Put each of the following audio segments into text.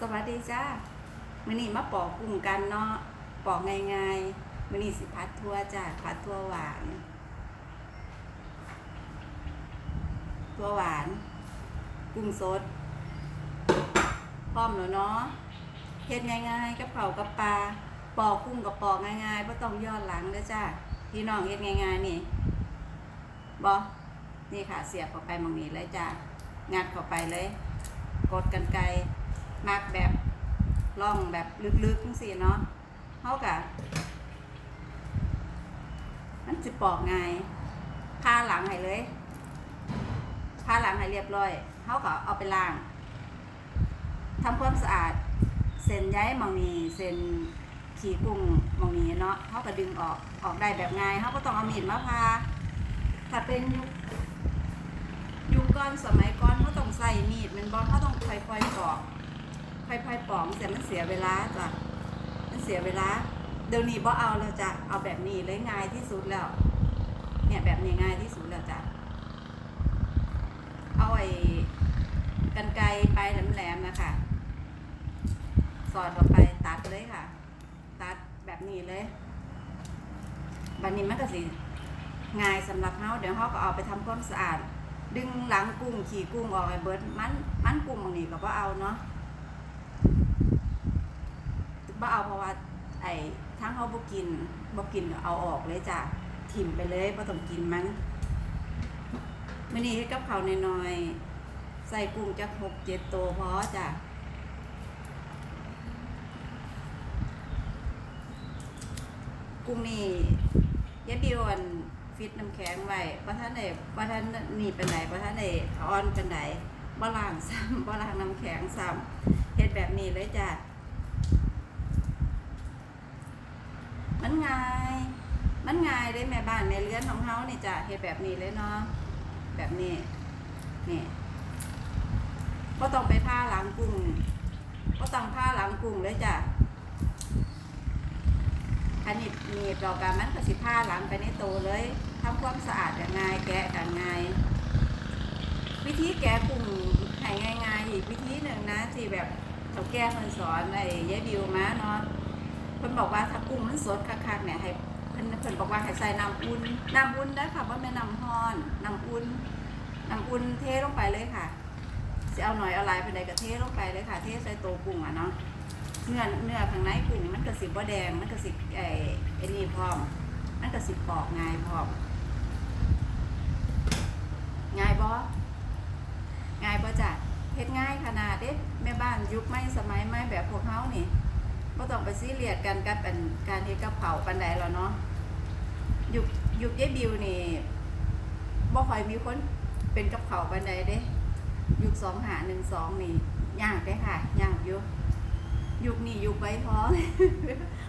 สวัสดีจ้ามื้อนี้มาปอกกุ้งกันเนาะปอกง่ายๆมื้อนี้สิพัดทั่วจ้าพัดทั่วหวานทั่วหวาน กุ้งสดพร้อมแล้วเนาะเฮ็ดง่ายๆกับเผากับปลาปอกกุ้งกับปอกง่ายๆบ่ต้องย้อนหลังเด้อจ้าพี่น้องเฮ็ดง่ายๆนี่บ่นี่ค่ะเสียบเข้าไปมองนี้เลยจ้างัดเข้าไปเลย กดกันไกล มากแบบล่องแบบลึกๆจังซี่เนาะเฮากะมันสิปอกไงผ้าหลังให้เลยผ้าหลังให้เรียบร้อยเฮาก็เอาไปล้างทำความสะอาด เส้นใยมองนี้เส้นขี้กุ้งมองนี้เนาะเฮาก็ดึงออกออกได้แบบง่ายเฮาก็ต้องเอามีดมาพาถ้าเป็นยุคยุคก่อนสมัยก่อนเขาต้องใส่มีดมันบอลเขาต้องค่อยๆปอก ค่อยๆปอกเสร็จมันเสียเวลาจ้ะมันเสียเวลา เดี๋ยวนี้บ่เอาแล้วจ้ะเอาแบบนี้เลยง่ายที่สุดแล้ว เนี่ยแบบนี้ง่ายที่สุดแล้วจ้ะเอาไอ้กันไกรไปแหลมๆนะคะสอดเข้าไปตัดเลยค่ะ ตัดแบบนี้เลยบันนี้มันก็สิง่ายสำหรับเฮาเดี๋ยวเฮาก็เอาไปทำความสะอาด ดึงหลังกุ้งขี่กุ้งออกไอ้เบิร์ดมันมันกุ้งบางนี้ก็บ่เอาเนาะ บ่เอาเพราะว่า ไอ้ทั้งเขาบ่กินบ่กินเอาออกเลยจ้ะถิ่มไปเลยบ่ต้องกินมันมื้อนี้เฮ็ดกับข้าวน้อยๆใส่กุ้งจัก6 7ตัวพอจ้ะกุ้งนี่ยายบิวอันฟิตน้ำแข็งไว้บ่ทันได้บ่ทันนี่เป็นไหนบ่ทันได้อ่อนเป็นไหน บ่ล้างซ้ำบ่ล้างน้ำแข็งซ้ำเฮ็ดแบบนี้เลยจ้ะ มันง่าย มันง่ายเลยแม่บ้านแม่เรือนของเฮานี่จ้ะเฮ็ดแบบนี้เลยเนาะ แบบนี้ นี่ก็ต้องไปผ้าหลังกุ้งก็ต้องผ้าหลังกุ้งเลยจ้ะอันนี้มีดอกกามันก็สิผ้าหลังไปในโตเลยทำความสะอาดอย่างง่าย แกะกันง่าย วิธีแกะกุ้ง กวิธีหนึ่งนะที่แบบเขาแก้เพิ่นสอนไอ้ยายบิวมาเนาะเพิ่นบอกว่าถ้ากุ้งมันสดคักๆเนี่ยให้เพิ่นเพิ่นบอกว่าให้ใส่น้ำอุ่นน้ำอุ่นได้ค่ะบ่าแม่น้ำร้อนน้ำอุ่นน้ำอุ่นเทลงไปเลยค่ะสิเอาหน่อยเอาลายไปไหนก็เทลงไปเลยค่ะ เทใส่โตวกุ้งอะเนาะเนื้อเนื้อข้างในกุ้งมันก็สิบ่แดงมันก็สิไอ้ไอ้นี่พร้อม มันก็สิปอกง่ายพร้อมง่ายบ่ง่ายบ่จ้ะ เฮ็ดง่ายขนาดเด้แม่บ้านยุคใหม่สมัยใหม่แบบพวกเฮานี่ก็ต้องไปซีเรียสกันกับเป็นการเฮ็ดกับเขาปันใดแล้วเนาะยุคยุคยายบิวนี่บ่ค่อยมีคนเป็นกับเขาปันใดเด้ยุคสองหาหนึ่งสองนี่ยากเด้ค่ะยากอยู่ยุคนี้ยุคใบท้อง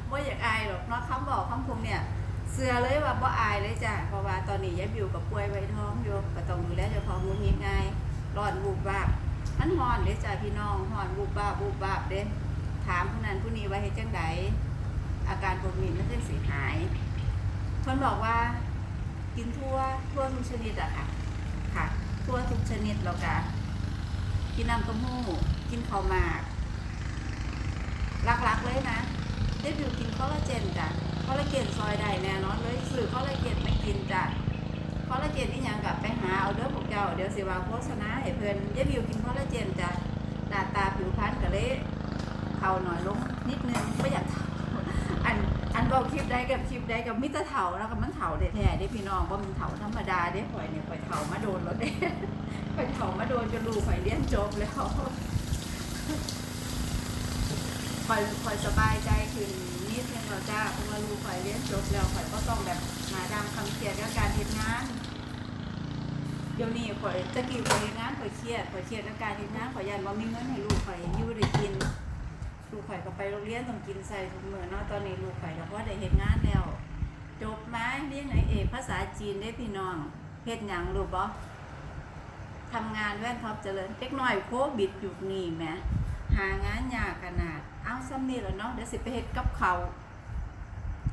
บ่อยากอายหรอกเนาะคำบอกคำคมเนี่ยเสือเลยว่าบ่อายเลยจ้ะเพราะว่าตอนนี้ยายบิวกับป่วยไวท้องอยู่ก็ต้องดูแลเจ้าของงูงี้ง่ายร้อนบูบวาบ มันฮอนเด้จ้ะพี่น้องฮอนบูบวาบบูบวาบเด้ถามผู้นั้นผู้นี้ว่าเฮ็ดจังไดอาการปวดมีมันจังสิหายเพิ่นบอกว่ากินทั่วทั่วทุกชนิดอะค่ะ ค่ะทั่วทุกชนิดแล้วก็กินน้ำต้าหู้กินข้าวหมากหลักๆเลยนะได้บิวกินคอลลาเจนจ้ะคอลลาเจนซอยได้แน่นอนเลยซื้อคอลลาเจนไม่กินจ้ะ คอลลาเจนอีหยังกับไปหาเอาเด้อพวกเจ้าเดี๋ยวสิว่าโฆษณาให้เพิ่นได้บิวกินคอลลาเจนจ้ะหน้าตาผิวพรรณก็เลยเทาหน่อยลงนิดนึงไม่อยากอันอันบอกคลิปใดกับคลิปใดกับมิตรเถาแล้วก็มันเถาแท้ๆได้พี่น้องว่ามันเถาธรรมดาได้ข่อยเนี่ยข่อยเถามาโดนแล้วเด้ข่อยเถามาโดนจนลูกข่อยเลี้ยนจบแล้วข่อยข่อยสบายใจขึ้นนิดนึงแล้วจ้าเพราะว่าลูกข่อยเลี้ยนจบแล้วข่อยก็ต้องแบบหาดามคำเคียดกับการทำงาน เดี๋ยวนี้ข่อยตะกี้ข่อยเฮ็ดงานข่อยเครียดข่อยเครียดกับการทำงานข่อยยันว่ามีเงินให้ลูกข่อยอยู่ได้กินลูกข่อยก็ไปโรงเรียนต้องกินใส่ถุงมือเนาะตอนนี้ลูกข่อยก็ว่าได้เฮ็ดงานแล้วจบมาเรียนไหนเอกภาษาจีนได้พี่น้องเฮ็ดหยังรู้บ่ทำงานแว่นท็อปเจริญเล็กน้อยโควิดอยู่นี่แหมหางานยากขนาด เอาซ้ำนี่แล้วเนาะเดี๋ยวสิไปเฮ็ดกับเขา